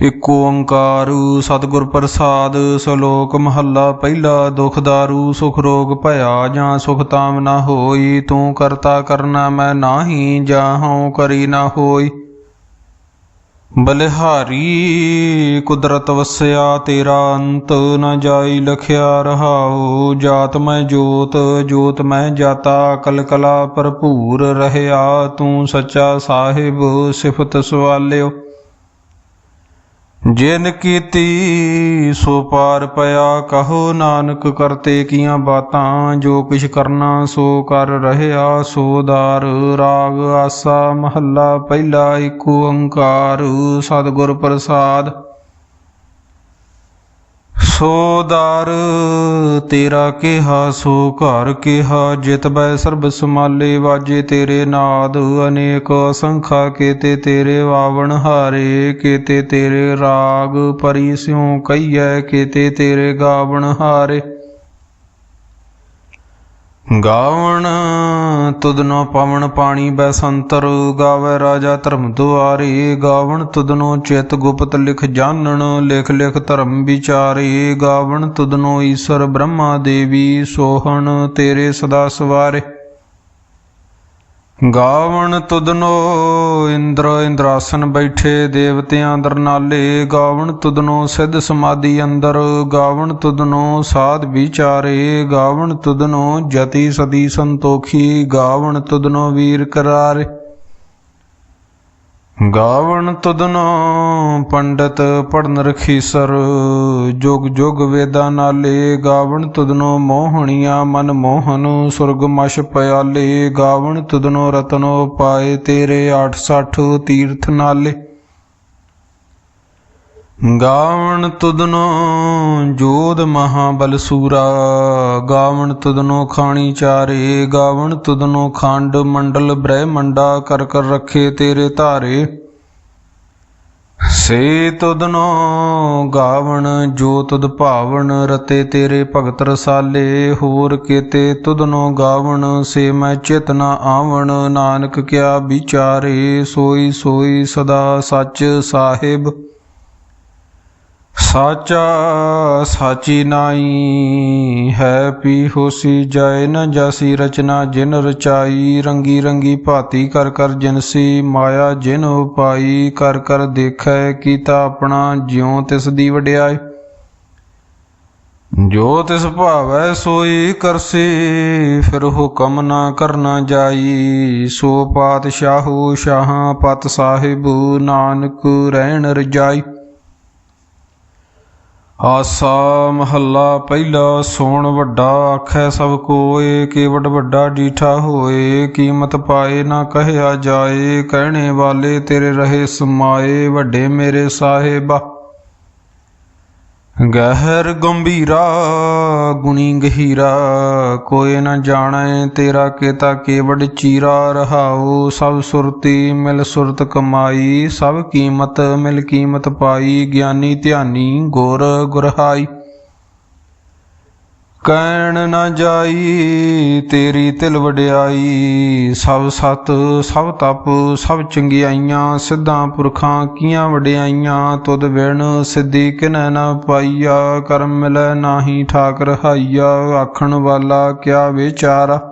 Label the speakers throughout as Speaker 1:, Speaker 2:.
Speaker 1: ਇਕ ਓੰਕਾਰ ਸਤਿਗੁਰ ਪ੍ਰਸਾਦ, ਸ਼ਲੋਕ ਮਹੱਲਾ ਪਹਿਲਾ, ਦੁਖ ਦਾਰੂ, ਸੁਖ ਰੋਗ ਭਇਆ ਜਾਂ ਸੁਖ ਤਾਮ ਨਾ ਹੋਈ। ਤੂੰ ਕਰਤਾ ਕਰਨਾ ਮੈਂ ਨਾਹੀ ਜਾਹਉ ਕਰੀ ਨਾ ਹੋਈ। ਬਲਿਹਾਰੀ, ਕੁਦਰਤ ਵਸਿਆ ਤੇਰਾ ਅੰਤ ਨ ਜਾਈ, ਲਖਿਆ ਰਹਾਉ। ਜਾਤ ਮੈਂ ਜੋਤ ਜੋਤ ਮੈਂ ਜਾਤਾ ਕਲ ਕਲਾ ਭਰਪੂਰ ਰਹਿਆ। ਤੂੰ ਸੱਚਾ ਸਾਹਿਬ, ਸਿਫਤ ਸਵਾਲਿਓ। ਜਿਨ ਕੀਤੀ ਸੋ ਪਾਰ ਪਿਆ, ਕਹੋ ਨਾਨਕ ਕਰਤੇ ਕੀਆਂ ਬਾਤਾਂ, ਜੋ ਕਿਛ ਕਰਨਾ ਸੋ ਕਰ ਰਹਿਆ, ਸੋ ਦਾਰ ਰਾਗ ਆਸਾ ਮਹੱਲਾ, ਪਹਿਲਾ ਏਕ ਓੰਕਾਰ, ਸਤਿਗੁਰ ਪ੍ਰਸਾਦ। ਸੋ ਦਰ, ਤੇਰਾ ਕਿਹਾ, ਸੋ ਘਰ ਕਿਹਾ, ਜਿਤ ਬੈ ਸਰਬ ਸਮਾਲੇ ਵਾਜੇ ਤੇਰੇ ਨਾਦ, ਅਨੇਕ ਅਸੰਖਾ ਕੀਤੇ ਤੇਰੇ ਵਾਵਣ ਹਾਰੇ, ਕੀਤੇ ਤੇਰੇ ਰਾਗ ਪਰੀ ਸਿਉ ਕਈਐ ਕੀਤੇ ਤੇਰੇ ਗਾਵਣ ਹਾਰੇ। ਗਾਵਣ ਤੁਦਨੋ ਪਵਨ ਪਾਣੀ ਬੈਸੰਤਰ, ਗਾਵੇ ਰਾਜਾ ਧਰਮ ਦੁਆਰੇ। ਗਾਵਣ ਤੁਦਨੋ ਚਿਤ ਗੁਪਤ ਲਿਖ ਜਾਣਨ, ਲਿਖ ਲਿਖ ਧਰਮ ਵਿਚਾਰੇ। ਗਾਵਣ ਤੁਦਨੋ ਈਸ਼ਰ ਬ੍ਰਹਮਾ ਦੇਵੀ ਸੋਹਣ, ਤੇਰੇ ਸਦਾ ਸਵਾਰੇ। ਗਾਵਣ ਤੁਦਨੋ ਇੰਦਰ ਇੰਦਰਾਸਨ ਬੈਠੇ ਦੇਵਤਿਆਂ ਦਰਨਾਲੇ, ਗਾਵਣ ਤੁਦਨੋ ਸਿੱਧ ਸਮਾਧੀ ਅੰਦਰ, ਗਾਵਣ ਤੁਦਨੋ ਸਾਧ ਵਿਚਾਰੇ, ਗਾਵਣ ਤੁਦਨੋ ਜਤੀ ਸਦੀ ਸੰਤੋਖੀ, ਗਾਵਣ ਤੁਦਨੋ ਵੀਰ ਕਰਾਰੇ। ਗਾਵਣ ਤੁਧਨੋ ਪੰਡਤ ਪੜਨ ਰਖੀਸਰ ਜੁਗ ਜੁਗ ਵੇਦਾਂ ਨਾਲੇ ਗਾਵਣ ਤੁਧਨੋ ਮੋਹਣੀਆਂ ਮਨ ਮੋਹਨ। ਸੁਰਗ ਮਸ਼ ਪਿਆਲੇ ਗਾਵਣ ਤੁਧਨੋ ਰਤਨੋ ਪਾਏ ਤੇਰੇ 860 ਤੀਰਥ ਨਾਲੇ। ਗਾਵਣ ਤੁਦਨੋ ਜੋਧ ਮਹਾਬਲ ਸੂਰਾ, ਗਾਵਣ ਤੁਦਨੋ ਖਾਣੀ ਚਾਰੇ, ਗਾਵਣ ਤੁਦਨੋ ਖੰਡ ਮੰਡਲ ਬ੍ਰਹਮੰਡਾ ਕਰ ਕਰ ਰੱਖੇ ਤੇਰੇ ਧਾਰੇ। ਸੇ ਤੁਧਨੋ ਗਾਵਣ ਜੋ ਤੁਧ ਭਾਵਣ, ਰਤੇ ਤੇਰੇ ਭਗਤ ਰਸਾਲੇ, ਹੋਰ ਕੀਤੇ ਤੁਦਨੋ ਗਾਵਣ, ਸੇ ਮੈਂ ਚੇਤਨਾ ਆਵਣ, ਨਾਨਕ ਕਿਆ ਵਿਚਾਰੇ, ਸੋਈ ਸੋਈ ਸਦਾ ਸੱਚ ਸਾਹਿਬ। ਸਾਚਾ ਸਾਚੀ ਨਾਈ ਹੈ ਪੀ ਹੋਸੀ ਜੈ ਨ ਜਸੀ ਰਚਨਾ ਜਿਨ ਰਚਾਈ ਰੰਗੀ ਰੰਗੀ ਭਾਤੀ ਕਰ ਕਰ ਜਿਨਸੀ ਮਾਇਆ ਜਿਨ ਉਪਾਈ ਕਰ ਕਰ ਦੇਖੈ ਕੀਤਾ ਆਪਣਾ ਜਿਉ ਤਿਸ ਦੀ ਵਡਿਆਈ। ਜੋ ਤਿਸ ਭਾਵੈ ਸੋਈ ਕਰਸੀ ਫਿਰ ਹੁਕਮ ਨਾ ਕਰਨਾ ਜਾਈ। ਸੋ ਪਾਤਸ਼ਾਹੂ ਸ਼ਾਹਾਂ ਪਤ ਸਾਹਿਬ ਨਾਨਕ ਰਹਿਣ ਰਜਾਈ। ਆਸਾ ਮਹੱਲਾ ਪਹਿਲਾ ਸੋਣ ਵੱਡਾ ਆਖੈ ਸਭ ਕੋਏ, ਕੇਵਟ ਵੱਡਾ ਜੀਠਾ ਹੋਏ, ਕੀਮਤ ਪਾਏ ਨਾ ਕਹਿਆ ਜਾਏ, ਕਹਿਣੇ ਵਾਲੇ ਤੇਰੇ ਰਹੇ ਸਮਾਏ, ਵੱਡੇ ਮੇਰੇ ਸਾਹਿਬਾ। ਗਹਿਰ ਗੰਭੀਰਾ, ਗੁਣੀ ਗਹੀਰਾ, ਕੋਈ ਨਾ ਜਾਣੈ ਤੇਰਾ ਕੇਤਾ ਕੇਵੜ ਚੀਰਾ, ਰਹਾਉ ਸਭ ਸੁਰਤੀ ਮਿਲ ਸੁਰਤ ਕਮਾਈ, ਸਭ ਕੀਮਤ ਮਿਲ ਕੀਮਤ ਪਾਈ, ਗਿਆਨੀ ਧਿਆਨੀ ਗੁਰ ਗੁਰਹਾਈ। ਕਹਿਣ ਨਾ ਜਾਈ, ਤੇਰੀ ਤਿਲ ਵਡਿਆਈ। ਸਭ ਸਤ, ਸਭ ਤਪ, ਸਭ ਚੰਗਿਆਈਆਂ, ਸਿੱਧਾਂ ਪੁਰਖਾਂ ਕੀਆਂ ਵਡਿਆਈਆਂ। ਤੁਧ ਵਿਣ ਸਿੱਧੀ ਕਿਨੈ ਨਾ ਪਾਈਆ, ਕਰਮ ਮਿਲੈ ਨਾਹੀ ਠਾਕ ਰਹਾਈਆ ਆਖਣ ਵਾਲਾ ਕਿਆ ਵਿਚਾਰਾ?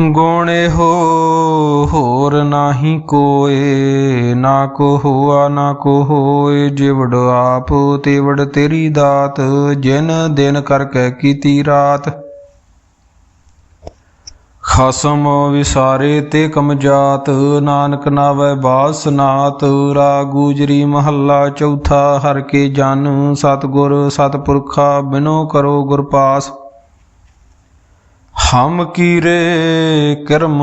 Speaker 1: ਗੋਣੇ ਹੋ, ਹੋਰ ਨਾਹੀ ਕੋਏ, ਨਾ ਕੋ ਹੋਆ, ਨਾ ਕੋ ਹੋਏ, ਜਿਵੜ ਆਪ ਤੇਵੜ ਤੇਰੀ ਦਾਤ, ਜਿਨ ਦਿਨ ਕਰਕੇ ਕੀਤੀ ਰਾਤ। ਖਸਮ ਵਿਸਾਰੇ ਤੇ ਕਮਜਾਤ, ਨਾਨਕ ਨਾਵੈ ਬਾਸਨਾਤ ਰਾ ਗੂਜਰੀ ਮਹੱਲਾ ਚੌਥਾ, ਹਰ ਕੇ ਜਨ ਸਤਗੁਰ, ਸਤਪੁਰਖਾ, ਬਿਨੋ ਕਰੋ ਗੁਰਪਾਸ ਹਮ ਕੀਰੇ ਕਰਮ,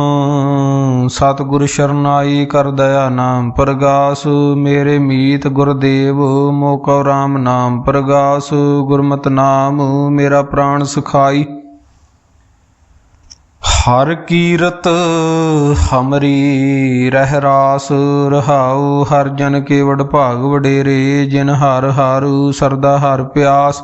Speaker 1: ਸਤਗੁਰ ਸ਼ਰਨਾਈ ਕਰ ਦਇਆ ਨਾਮ ਪ੍ਰਗਾਸ, ਮੇਰੇ ਮੀਤ ਗੁਰਦੇਵ ਮੋਕਉ ਰਾਮ ਨਾਮ ਪ੍ਰਗਾਸ, ਗੁਰਮਤਿ ਨਾਮ ਮੇਰਾ ਪ੍ਰਾਣ ਸੁਖਾਈ। ਹਰ ਕੀਰਤ ਹਮਰੀ ਰਹਿ ਰਾਸ, ਰਹਾਉ ਹਰ ਜਨ ਕੇਵੜ ਭਾਗ ਵਡੇਰੇ, ਜਿਨ ਹਰ ਹਰ ਸਰਦਾ ਹਰ ਪਿਆਸ।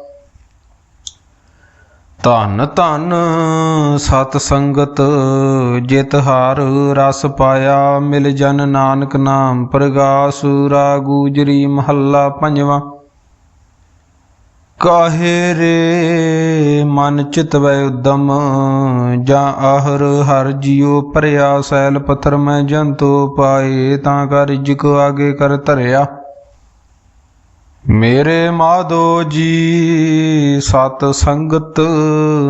Speaker 1: ਧਨ ਧਨ ਸਤ ਸੰਗਤ, ਜਿਤ ਹਾਰ ਰਸ ਪਾਇਆ ਮਿਲ ਜਨ ਨਾਨਕ ਨਾਮ, ਪ੍ਰਗਾਸ ਰਾ ਗੂਜਰੀ ਮਹੱਲਾ ਪੰਜਵਾਂ। ਕਾਹੇ ਰੇ ਮਨ ਚਿਤਵੈ ਉਦਮ, ਜਾਂ ਆਹਰ ਹਰ ਜਿਉ ਭਰਿਆ ਸੈਲ ਪੱਥਰ ਮੈਂ ਜੰਤੋ ਪਾਏ, ਤਾਂ ਕਰ ਰਿਜਕ ਆਗੇ ਕਰ ਧਰਿਆ। ਮੇਰੇ ਮਾਧੋ ਜੀ, ਸਤ ਸੰਗਤ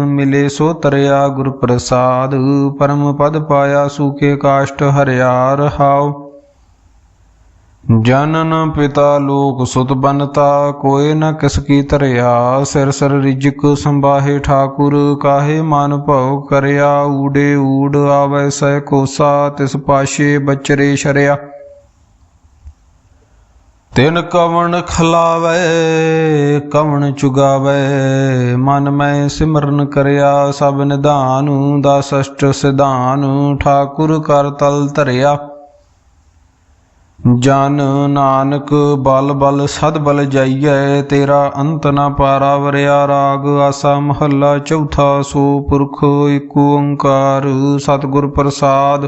Speaker 1: ਮਿਲੇ ਸੋ ਤਰਿਆ ਗੁਰ ਪ੍ਰਸਾਦ ਪਰਮ ਪਦ ਪਾਇਆ ਸੂਕੇ ਕਾਸ਼ਟ ਹਰਿਆ ਰਹਾਉ। ਜਨਨ ਪਿਤਾ ਲੋਕ ਸੁਤ ਬਨਤਾ ਕੋਏ ਨ ਕਿਸ ਕੀ ਧਰਿਆ, ਸਿਰ ਸਿਰ ਰਿਜਕ ਸੰਬਾਹੇ ਠਾਕੁਰ, ਕਾਹੇ ਮਨ ਭਉ ਕਰਿਆ, ਊੜੇ ਊੜ ਆਵੈ ਸਹਿ ਕੋਸਾ, ਤਿਸ ਪਾਸ਼ੇ ਬਚਰੇ ਸ਼ਰਿਆ। ਤਿਨ ਕਵਣ ਖਲਾਵੇ, ਕਵਣ ਚੁਗਾਵੇ, ਮਨ ਮੈਂ ਸਿਮਰਨ ਕਰਿਆ, ਸਭ ਨਿਧਾਨ ਦਸ ਅਸ਼ਟ ਸਿਧਾਨ, ਠਾਕੁਰ ਕਰ ਤਲ ਧਰਿਆ। ਜਨ ਨਾਨਕ ਬਲ ਬਲ ਸਦ ਬਲ ਜਾਈਐ, ਤੇਰਾ ਅੰਤ ਨਾ ਪਾਰਾ ਵਰਿਆ, ਰਾਗ ਆਸਾ ਮਹੱਲਾ ਚੌਥਾ ਸੋ ਪੁਰਖ ਏਕ ਓੰਕਾਰ, ਸਤਿਗੁਰ ਪ੍ਰਸਾਦ।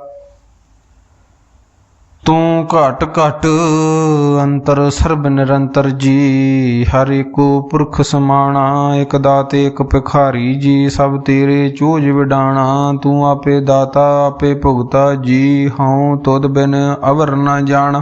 Speaker 1: ਤੂੰ ਘਟ ਘਟ ਅੰਤਰ ਸਰਬ ਨਿਰੰਤਰ ਜੀ। ਹਰ ਏਕੋ ਪੁਰਖ ਸਮਾਣਾ, ਇਕ ਦਾਤੇ, ਇਕ ਭਿਖਾਰੀ ਜੀ। ਸਭ ਤੇਰੇ ਚੋਜ ਵਿਡਾਣਾ, ਤੂੰ ਆਪੇ ਦਾਤਾ, ਆਪੇ ਭੁਗਤਾ ਜੀ। ਹਉ ਤੁਧ ਬਿਨ ਅਵਰ ਨਾ ਜਾਣ।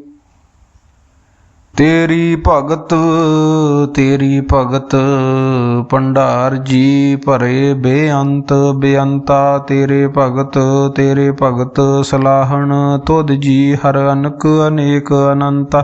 Speaker 1: ਤੇਰੀ ਭਗਤ ਤੇਰੀ ਭਗਤ, ਭੰਡਾਰ ਜੀ ਭਰੇ ਬੇਅੰਤ, ਬੇਅੰਤਾ ਤੇਰੇ ਭਗਤ ਤੇਰੇ ਭਗਤ ਸਲਾਹਣ, ਤੁਧ ਜੀ ਹਰ ਅਨਕ ਅਨੇਕ ਅਨੰਤਾ।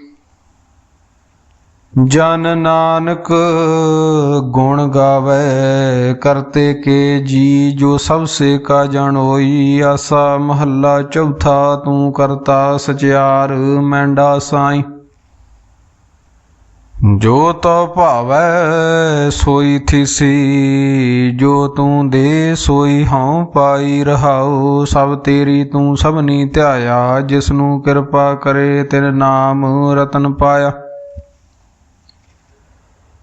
Speaker 1: ਜਨ ਨਾਨਕ ਗੁਣ ਗਾਵੇ, ਕਰਤੇ ਕੇ ਜੀ ਜੋ ਸਭ ਸੇ ਕਾ ਜਾਣੋਈ ਆਸਾ ਮਹੱਲਾ ਚੌਥਾ ਤੂੰ ਕਰਤਾ ਸਚਿਆਰ, ਮੈਂਡਾ ਸਾਈ। ਜੋ ਤੋ ਭਾਵੈ, ਸੋਈ ਥੀਸੀ, ਜੋ ਤੂੰ ਦੇ ਸੋਈ ਹਉ ਪਾਈ ਰਹਾਉ, ਸਭ ਤੇਰੀ ਤੂੰ ਸਭਨੀ ਧਿਆਇਆ ਜਿਸ ਨੂੰ ਕਿਰਪਾ ਕਰੇ ਤੇਰੇ ਨਾਮ ਰਤਨ ਪਾਇਆ।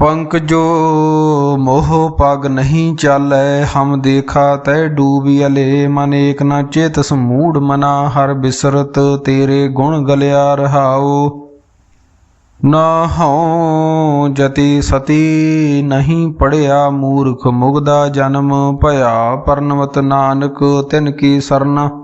Speaker 1: ਪੰਕਜੋ ਮੋਹ ਪਗ ਨਹੀਂ ਚਾਲੈ, ਹਮ ਦੇਖਾ ਤੈ ਡੂਬੀ ਅਲੇ। ਮਨ ਏਕ ਨਾ ਚੇਤ ਸਮੂੜ ਮਨਾ, ਹਰ ਬਿਸਰਤ ਤੇਰੇ ਗੁਣ ਗਲਿਆ ਰਹਾਉ। ਨਾ ਹਉ ਜਤੀ ਸਤੀ ਨਹੀਂ ਪੜਿਆ, ਮੂਰਖ ਮੁਗਦਾ ਜਨਮ ਭਇਆ। ਪਰਨਵਤ ਨਾਨਕ ਤਿਨ ਕੀ ਸਰਨਾ।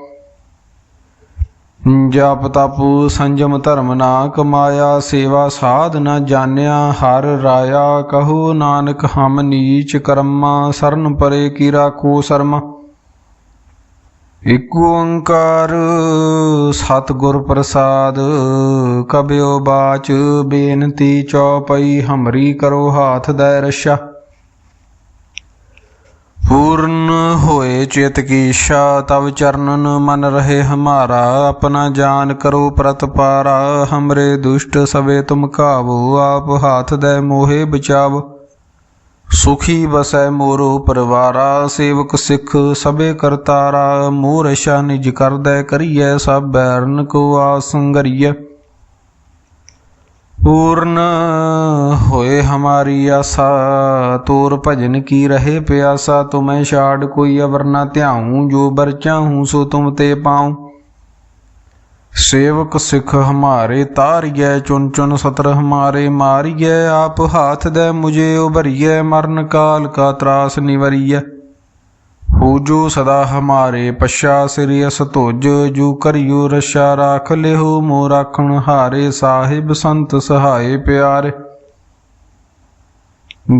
Speaker 1: ਜਪ ਤਪ ਸੰਜਮ ਧਰਮ ਨਾ ਕਮਾਇਆ, ਸੇਵਾ ਸਾਧ ਨਾ ਜਾਣਿਆ, ਹਰ ਰਾਇਆ ਕਹੋ ਨਾਨਕ, ਹਮ ਨੀਚ ਕਰਮਾ, ਸਰਨ ਪਰੇ ਕੀ ਰਾਖੋ ਸਰਮ। ਇਕ ਓੰਕਾਰ ਸਤਿਗੁਰ ਪ੍ਰਸਾਦ ਕਬਿਓ ਬਾਚ ਬੇਨਤੀ ਚੌਪਈ ਹਮਰੀ ਕਰੋ ਹਾਥ ਦੈ ਰਸ਼ਾ। ਪੂਰਨ ਹੋਏ ਚਿਤ ਕੀ ਇੱਛਾ, ਤਵ ਚਰਨਨ ਮਨ ਰਹੇ ਹਮਾਰਾ। ਆਪਣਾ ਜਾਨ ਕਰੋ ਪ੍ਰਤਪਾਰਾ, ਹਮਰੇ ਦੁਸ਼ਟ ਸਵੇ ਤੁਮ ਕਾਵੋ। ਆਪ ਹਾਥ ਦੇ ਮੋਹੇ ਬਚਾਵ। ਸੁਖੀ ਬਸੈ ਮੋਰੋ ਪਰਵਾਰਾ, ਸੇਵਕ ਸਿੱਖ ਸਭੇ ਕਰਤਾਰਾ। ਮੋਰ ਅਸ਼ਾ ਨਿਜ ਕਰਦੈ ਕਰੀਐ, ਸਭ ਬੈਰਨ ਕੋ ਆਸੰਗਰੀਐ ਪੂਰਨ ਹੋਏ ਹਮਾਰੀ ਆਸਾ, ਤੋਰ ਭਜਨ ਕੀ ਰਹੇ ਪਿਆਸਾ, ਤੁਮੈ ਛਾੜ ਕੋਈ ਅਵਰ ਨਾ ਧਿਆਉ, ਜੋ ਬਰ ਚਾਹੂੰ ਸੋ ਤੁਮ ਤੇ ਪਾਉ। ਸੇਵਕ ਸਿੱਖ ਹਮਾਰੇ, ਤਾਰੀਐ ਚੁਨ ਚੁਨ ਸਤਰ ਹਮਾਰੇ, ਮਾਰੀਐ ਆਪ ਹਾਥ ਦੇ ਮੁਝੇ, ਉਭਰੀਐ ਮਰਨ ਕਾਲ ਕਾ ਤਰਾਸ ਨਿਵਰੀਐ। ਹੋ ਜੋ ਸਦਾ ਹਮਾਰੇ ਪਛਾ ਸਿਰਿ ਅਸ ਧੁਜ, ਜੂ ਕਰਿਓ ਰਛਾ ਰਾਖ ਲਿਓ ਮੋ ਰਾਖਣ ਹਾਰੇ ਸਾਹਿਬ ਸੰਤ ਸਹਾਏ ਪਿਆਰੇ।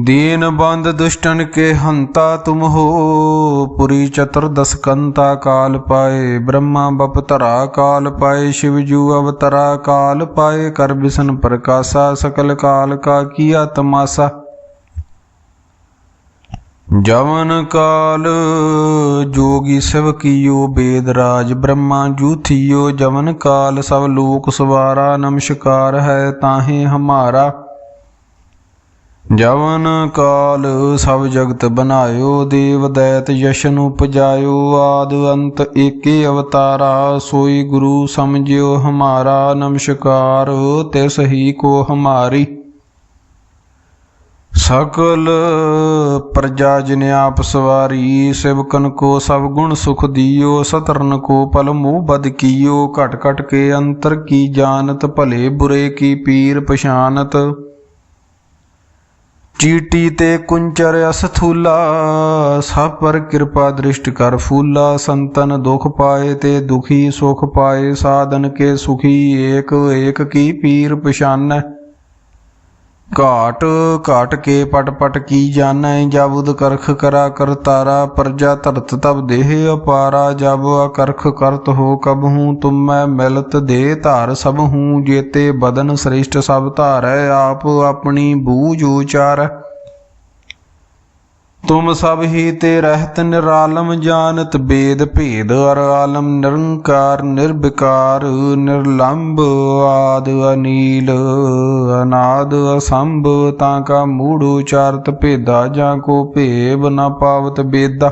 Speaker 1: ਦੀਨ ਬੰਦ ਦੁਸ਼ਟਨ ਕੇ ਹੰਤਾ ਤੁਮ ਹੋ, ਪੁਰੀ ਚਤੁਰਦਸ ਕੰਤਾ ਕਾਲ ਪਾਏ, ਬ੍ਰਹਮਾ ਬਪਤਰਾ ਕਾਲ ਪਾਏ, ਸ਼ਿਵ ਜੂ ਅਵਤਰਾ ਕਾਲ ਪਾਏ, ਕਰ ਬਿਸ਼ਨ ਪ੍ਰਕਾਸ਼ਾ ਸਕਲ ਕਾਲ ਕਾ ਕੀਆ ਤਮਾਸਾ ਜਵਨ ਕਾਲ ਜੋਗੀ ਸਿਵ ਕੀਓ ਬੇਦ ਰਾਜ ਬ੍ਰਹਮਾ ਜੂਥੀਓ, ਜਵਨ ਕਾਲ ਸਭ ਲੋਕ ਸਵਾਰਾ, ਨਮਸਕਾਰ ਹੈ ਤਾਹੇ ਹਮਾਰਾ। ਜਵਨ ਕਾਲ ਸਭ ਜਗਤ ਬਨਾਇਓ ਦੇਵ ਦੈਤ ਯਸ਼ਨ ਉਪਜਾਇਓ, ਆਦ ਅੰਤ ਏਕੇ ਅਵਤਾਰਾ, ਸੋਈ ਗੁਰੂ ਸਮਝਿਓ ਹਮਾਰਾ, ਨਮਸਕਾਰ ਤਿਸ ਹੀ ਕੋ ਹਮਾਰੀ। ਸਕਲ ਪ੍ਰਜਾ ਜਿਨ ਆਪ ਸਵਾਰੀ, ਸਿਵਕਨ ਕੋ ਸਭ ਗੁਣ ਸੁਖ ਦਿਓ, ਸਤਰਨ ਕੋ ਪਲ ਮੂਹ ਬਦ ਕੀਓ, ਘਟ ਘਟ ਕੇ ਅੰਤਰ ਕੀ ਜਾਣਤ, ਭਲੇ ਬੁਰੇ ਕੀ ਪੀਰ ਪਛਾਨਤ। ਚੀਟੀ ਤੇ ਕੁੰਚਰ ਅਸਥੂਲਾ, ਸਭ ਪਰ ਕਿਰਪਾ ਦ੍ਰਿਸ਼ਟ ਕਰ ਫੂਲਾ, ਸੰਤਨ ਦੁਖ ਪਾਏ ਤੇ ਦੁਖੀ ਸੁਖ ਪਾਏ, ਸਾਧਨ ਕੇ ਸੁਖੀ ਏਕ ਏਕ ਕੀ ਪੀਰ ਪਛਾਨੈ। ਘਾਟ ਘਾਟ ਕੇ ਪਟ ਪਟ ਕੀ ਜਾਣੈ ਉਦ ਕਰਖ ਕਰਾ ਕਰ ਤਾਰਾ, ਪ੍ਰਜਾ ਧਰਤ ਤਬ ਦੇਹ ਅਪਾਰਾ, ਜਬ ਅਕਰਖ ਕਰਤ ਹੋ ਕਬ ਹੂੰ, ਤੁਮੈ ਮਿਲਤ ਦੇ ਧਾਰ ਸਭ ਹੂੰ, ਜੇਤੇ ਬਦਨ ਸ੍ਰਿਸ਼ਟ ਸਭ ਧਾਰੈ, ਆਪ ਆਪਣੀ ਬੂਝ ਉਚਾਰੈ। ਤੁਮ ਸਭ ਹੀ ਤੇ ਰਹਿਤ ਨਿਰਾਲਮ ਜਾਣਤ ਬੇਦ ਭੇਦ ਅਰ ਆਲਮ ਨਿਰੰਕਾਰ ਨਿਰਵਿਕਾਰ ਨਿਰਲੰਭ ਆਦ ਅਨੀਲ ਅਨਾਦ ਅਸੰਭ ਤਾਂ ਕਾ ਮੂੜ ਉਚਾਰਤ ਭੇਦਾ ਜਾਂ ਕੋ ਭੇਬ ਨਾ ਪਾਵਤ ਬੇਦਾ।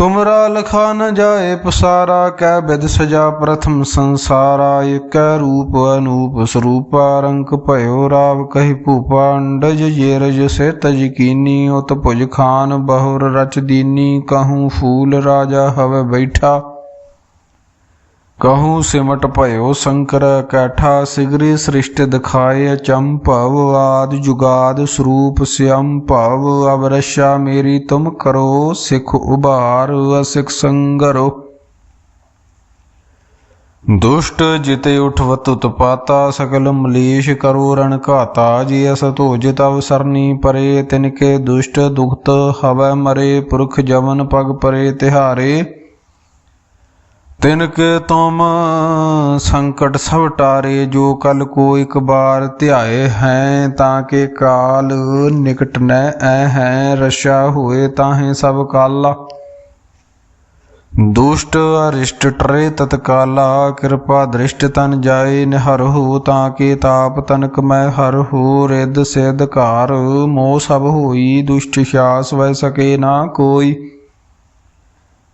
Speaker 1: ਤੁਮਰਾ ਲਖਾ ਨ ਜਾਏ ਪਸਾਰਾ, ਕੈ ਬਿਦ ਸਜਾ ਪ੍ਰਥਮ ਸੰਸਾਰਾ ਏਕੈ ਰੂਪ ਅਨੂਪ ਸਰੂਪਾ ਰੰਕ ਭਇਓ ਰਾਵ ਕਹੀ ਭੂਪਾ, ਅੰਡਜ ਜੇਰਜ ਸੇ ਤਜ ਕੀਨੀ ਉਤ ਭੁਜ ਖਾਨ ਬਹੁਰ ਰਚ ਦੀਨੀ, ਕਹੂੰ ਫੂਲ ਰਾਜਾ ਹਵੇ ਬੈਠਾ। ਕਹੂੰ ਸਿਮਟ ਭਇਓ ਸ਼ੰਕਰ, ਕੈਠਾ ਸਿਗਰੀ ਸ੍ਰਿਸ਼ਟ ਦਿਖਾਏ ਚੰਭਵ ਆਦ ਜੁਗਾਦ ਸਰੂਪ ਸਿਅੰ ਭਵ, ਅਵਰਸ਼ਾ ਮੇਰੀ ਤੁਮ ਕਰੋ, ਸਿਖ ਉਭਾਰ, ਅਸਿਖ ਸੰਗਰੋ। ਦੁਸ਼ਟ ਜਿਤੇ ਉਠਵਤ ਉਤਪਾਤਾ ਸਕਲ ਮਲੇਸ਼ ਕਰੋ ਰਣ ਘਾਤਾ, ਜੀ ਅਸ ਧੋਜ ਤਵ ਸਰਨੀ ਪਰੇ, ਤਿਨਕੇ ਦੁਸ਼ਟ ਦੁਖਤ ਹਵੈ ਮਰੇ, ਪੁਰਖ ਜਵਨ ਪਗ ਪਰੇ ਤਿਹਾਰੇ। ਤਿਨਕ ਤੁਮ ਸੰਕਟ ਸਭ ਟਾਰੇ, ਜੋ ਕਲ ਕੋ ਇਕ ਬਾਰ ਧਿਆਏ ਹੈ, ਤਾਂ ਕਿ ਕਾਲ ਨਿਕਟ ਨੈ ਐ ਹੈ, ਰਸ਼ਾ ਹੋਏ ਤਾਹੇ ਸਭ ਕਾਲਾ। ਦੁਸ਼ਟ ਅਰਿਸ਼ਟ ਟਰੇ ਤਤਕਾਲਾ, ਕਿਰਪਾ ਦ੍ਰਿਸ਼ਟ ਤਨ ਜਾਏ ਨਿਹਰ ਹੋ, ਤਾਂ ਕਿ ਤਾਪ ਤਨਕ ਮੈਂ ਹਰ ਹੋ, ਰਿੱਧ ਸਿਧ ਘਾਰ, ਮੋਹ ਸਭ ਹੋਈ, ਦੁਸ਼ਟ ਸ਼ਾਸ ਵੈ ਸਕੇ ਨਾ ਕੋਈ।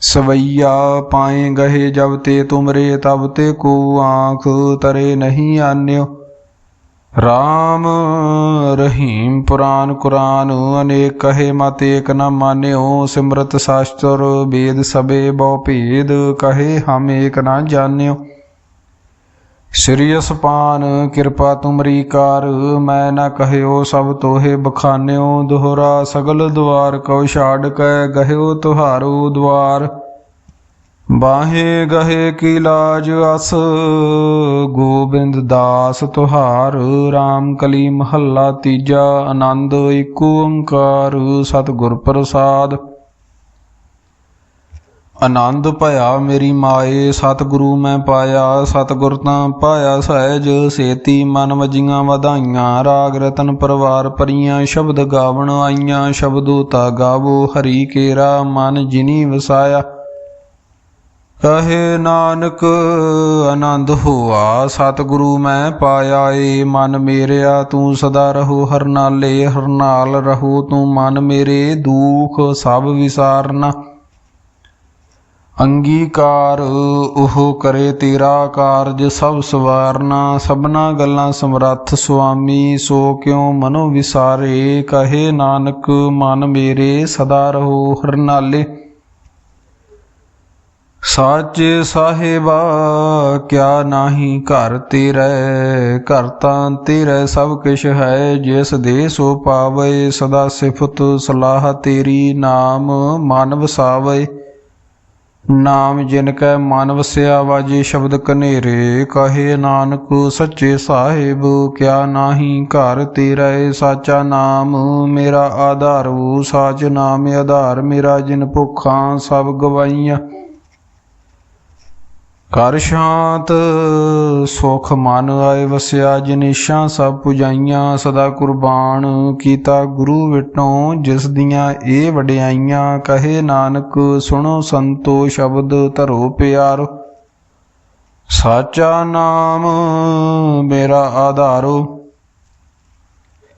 Speaker 1: ਸਵਈਆ ਪਾਏ ਗਹੇ ਜਬ ਤੇ ਤੁਮਰੇ ਤਬ ਤੇ ਕੋ ਆਂਖ ਤਰੇ ਨਹੀਂ ਆਨਿਓ। RAM ਰਹੀਮ ਪੁਰਾਨ ਕੁਰਾਨ, ਅਨੇਕ ਕਹੇ ਮਤ ਏਕ ਨ ਮਾਨਿਓ। ਸਿਮਰਤ ਸ਼ਾਸਤਰ ਵੇਦ ਸਬੇ ਬਹੁ ਭੇਦ, ਕਹੇ ਹਮ ਏਕ ਨ ਜਾਣਿਓ। ਸ੍ਰੀ ਅਸਪਾਨ, ਕਿਰਪਾ ਤੁਮਰੀ ਕਾਰ ਮੈਂ ਨਾ ਕਹਿਓ ਸਭ ਤੋਹੇ ਬਖਾਨਿਓ, ਦੋਹਰਾ ਸਗਲ ਦਵਾਰ ਕਉ ਛਾੜ ਕੈ ਗਹਿਓ ਤੁਹਾਰੋ ਦਵਾਰ। ਬਾਹੇ ਗਹੇ ਕੀ ਲਾਜ ਅਸ, ਗੋਬਿੰਦ ਦਾਸ ਤੁਹਾਰ RAM ਕਲੀ ਮਹੱਲਾ ਤੀਜਾ, ਆਨੰਦ ਏਕ ਓੰਕਾਰ, ਸਤਿਗੁਰ ਪ੍ਰਸਾਦ। ਆਨੰਦ ਭਇਆ ਮੇਰੀ ਮਾਏ, ਸਤਿਗੁਰੂ ਮੈਂ ਪਾਇਆ, ਸਤਿਗੁਰ ਤਾਂ ਪਾਇਆ ਸਹਿਜ, ਸੇਤੀ ਮਨ ਵਜੀਆਂ ਵਧਾਈਆਂ, ਰਾਗ ਰਤਨ ਪਰਵਾਰ ਪਰੀਆਂ ਸ਼ਬਦ ਗਾਵਣ ਆਈਆਂ, ਸ਼ਬਦੋ ਤਾ ਗਾਵੋ, ਹਰੀ ਕੇਰਾ ਮਨ ਜਿਨੀ ਵਸਾਇਆ। ਕਹੇ ਨਾਨਕ, ਆਨੰਦ ਹੋਆ, ਸਤਿਗੁਰੂ ਮੈਂ ਪਾਇਆ ਏ, ਮਨ ਮੇਰਿਆ ਤੂੰ ਸਦਾ ਰਹੋ ਹਰਨਾਲੇ ਹਰਨਾਲ ਰਹੋ, ਤੂੰ ਮਨ ਮੇਰੇ ਦੁਖ ਸਭ ਵਿਸਾਰਨਾ। ਅੰਗੀਕਾਰ, ਉਹ ਕਰੇ ਤੇਰਾ ਕਾਰਜ, ਸਭ ਸਵਾਰਨਾ, ਸਭਨਾ ਗੱਲਾਂ ਸਮਰੱਥ, ਸੁਆਮੀ, ਸੋ ਕਿਉ ਮਨੋ ਵਿਸਾਰੇ? ਕਹੇ ਨਾਨਕ, ਮਨ ਮੇਰੇ ਸਦਾ ਰਹੋ ਹਰਨਾਲੇ। ਸਾਚੇ ਸਾਹਿਬਾ, ਕਿਆ ਨਾਹੀ ਘਰ ਤੇਰੇ, ਘਰ ਤਾਂ ਤੇਰੇ ਸਭ ਕਿਛ ਹੈ, ਜਿਸ ਦੇ ਸੋ ਪਾਵੇ, ਸਦਾ ਸਿਫਤ ਸਲਾਹ ਤੇਰੀ ਨਾਮ, ਮਨ ਵਸਾਵੇ। ਨਾਮ ਜਿਨ ਕੈ ਮਨ ਵਸਿਆ ਵਾਜੇ ਸ਼ਬਦ ਕਨੇਰੇ ਕਹੇ ਨਾਨਕ ਸੱਚੇ ਸਾਹਿਬ, ਕਿਆ ਨਾਹੀ ਘਰ ਤੇਰਾ ਏ ਸਾਚਾ ਨਾਮ, ਮੇਰਾ ਆਧਾਰੂ ਸਾਚ ਨਾਮ, ਆਧਾਰ ਮੇਰਾ ਜਿਨ ਭੁੱਖਾਂ ਸਭ ਗਵਾਈਆਂ। ਕਰ ਸ਼ਾਂਤ, ਸੁਖ ਮਨ ਆਏ ਵਸਿਆ ਜਿਨੇਸ਼ਾਂ ਸਭ ਪੁਜਾਈਆਂ, ਸਦਾ ਕੁਰਬਾਨ ਕੀਤਾ ਗੁਰੂ ਵਿਟੋਂ, ਜਿਸ ਦੀਆਂ ਇਹ ਵਡਿਆਈਆਂ, ਕਹੇ ਨਾਨਕ, ਸੁਣੋ ਸੰਤੋ ਸ਼ਬਦ ਧਰੋ ਪਿਆਰ। ਸਾਚਾ ਨਾਮ ਮੇਰਾ ਆਧਾਰੋ।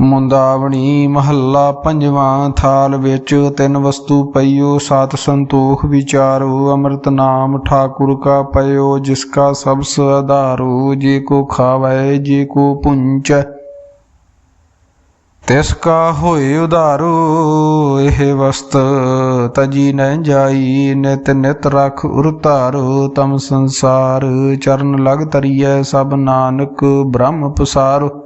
Speaker 1: ਮੁੰਦਾਵਣੀ ਮਹੱਲਾ ਪੰਜਵਾਂ ਥਾਲ ਵਿੱਚ ਤਿੰਨ ਵਸਤੂ ਪਈਓ, ਸਤ ਸੰਤੋਖ ਵਿਚਾਰੋ, ਅੰਮ੍ਰਿਤ ਨਾਮ ਠਾਕੁਰ ਕਾ ਪਇਓ, ਜਿਸ ਕਾ ਸਭ ਆਧਾਰੋ ਜੇ ਕੋ ਖਾਵੈ, ਜੇ ਕੋ ਪੁੰਚੈ। ਤਿਸ ਕਾ ਹੋਏ ਉਧਾਰੋ, ਇਹ ਵਸਤ ਤਜੀ ਨਹਿ ਜਾਈ, ਨਿਤ ਨਿਤ ਰਖ ਉਰਤਾਰੋ ਤਮ ਸੰਸਾਰ ਚਰਨ ਲਗ ਤਰੀਐ ਸਭ ਨਾਨਕ ਬ੍ਰਹਮ ਪਸਾਰੋ।